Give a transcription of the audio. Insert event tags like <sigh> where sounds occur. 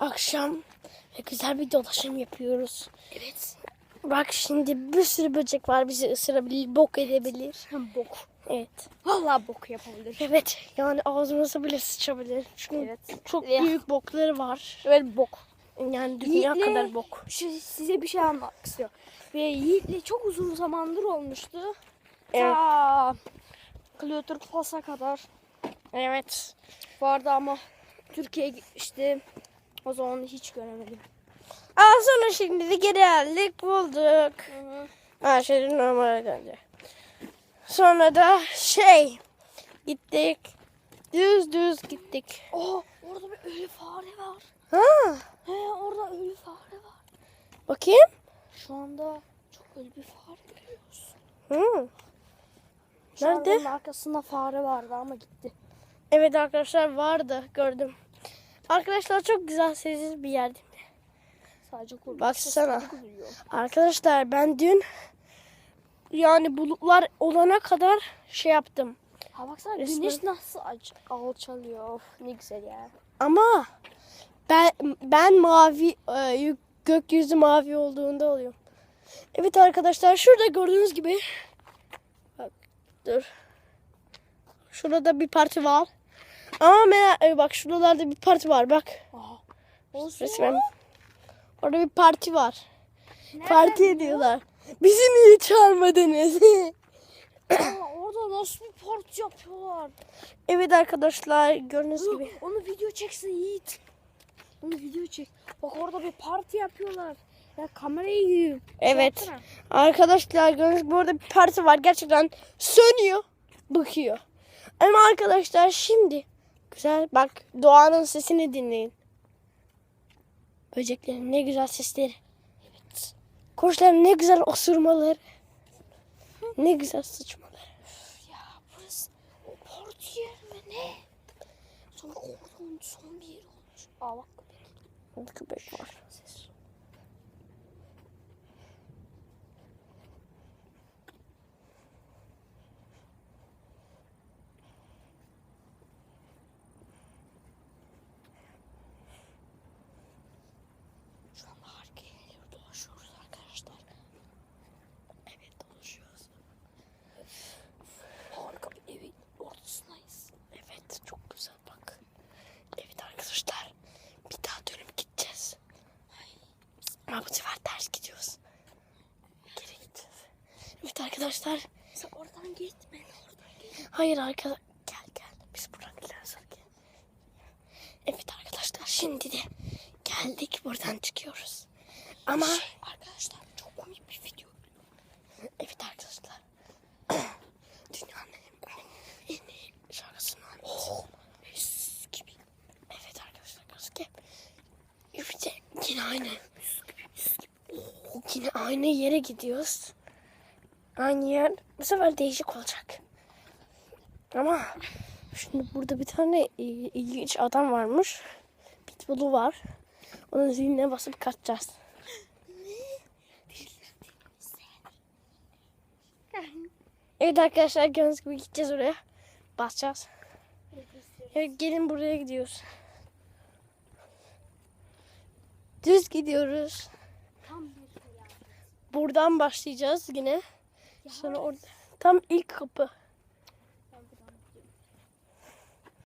akşam güzel bir dolaşım yapıyoruz. Evet. Bak şimdi bir sürü böcek var bizi ısırabilir, bok edebilir. Hem bok. Evet. Vallahi bok yapabilir. Evet yani ağzımıza bile sıçabilir. Çünkü Evet. çok Ya. büyük bokları var. Evet bok. Yani dünya Yiğit'le- kadar bok. Şu, size bir şey anlatmak istiyorum. Ve Yiğit'le çok uzun zamandır olmuştu. Evet. Ta Fas'a kadar Evet. vardı ama Türkiye'ye gitmişti. O zaman hiç göremedim. Aa sonra şimdi de geri geldik bulduk. Her şey normale döndü. Sonra da şey gittik. Düz düz gittik. Oh orada bir ölü fare var. Ha, He orada ölü fare var. bakayım. Şu anda çok ölü bir fare görüyoruz. Hı. Şu Nerede? arkasında fare vardı ama gitti. Evet arkadaşlar vardı gördüm. Arkadaşlar çok güzel sessiz bir yer değil mi? Sadece kuru. Baksana. Arkadaşlar ben dün yani bulutlar olana kadar şey yaptım. Ha baksana Resmen- güneş nasıl aç, alçalıyor. Of ne güzel ya. Ama ben ben mavi e, gökyüzü mavi olduğunda oluyor. Evet arkadaşlar şurada gördüğünüz gibi bak dur. Şurada bir parti var. Ama merak, e, bak şuralarda bir parti var bak. Aha. Olsun. Resmen. Orada bir parti var. Nereden Parti ediyorlar. Bizi niye çağırmadınız? Aa, orada nasıl bir parti yapıyorlar? evet arkadaşlar gördüğünüz gibi. Onu video çeksin Yiğit. Onu video çek. Bak orada bir parti yapıyorlar. Ya kamerayı yiyeyim. Evet. Yapsana. Arkadaşlar gördüğünüz gibi burada bir parti var. Gerçekten sönüyor. Bıkıyor. Ama arkadaşlar şimdi güzel bak doğanın sesini dinleyin. Böceklerin ne güzel sesleri. Evet. Kuşların ne güzel osurmaları. Ne güzel sıçmaları. Ya burası o parti yeri mi ne? Sonra oradan son bir yer olmuş. Aa bak köpek. Köpek var. Ses. Şu anda harika yerleri dolaşıyoruz arkadaşlar. Evet dolaşıyoruz. Harika bir evin ortasındayız. Evet çok güzel bak. Evet arkadaşlar bir daha dönüp gideceğiz. Ama bu sefer ters gidiyoruz. Geri gideceğiz. Evet arkadaşlar. Sen oradan gitme. Oradan gitme. Hayır arkadaşlar. Gel gel. Biz buradan gideriz. Gel. Evet arkadaşlar şimdi de geldik buradan çıkıyoruz. Ama Şey, arkadaşlar çok komik bir video. evet arkadaşlar. <clears throat> Dünyanın en, en iyi şarkısını gibi. Evet arkadaşlar gibi. İşte yine aynı. Yine aynı yere gidiyoruz. Aynı yer. Bu sefer değişik olacak. Ama şimdi burada bir tane il- ilginç adam varmış. Pitbull'u var. Onun ziline basıp kaçacağız. Evet arkadaşlar gördüğünüz gibi gideceğiz oraya. Basacağız. Evet gelin buraya gidiyoruz. Düz gidiyoruz. Buradan başlayacağız yine. Sonra orada tam ilk kapı.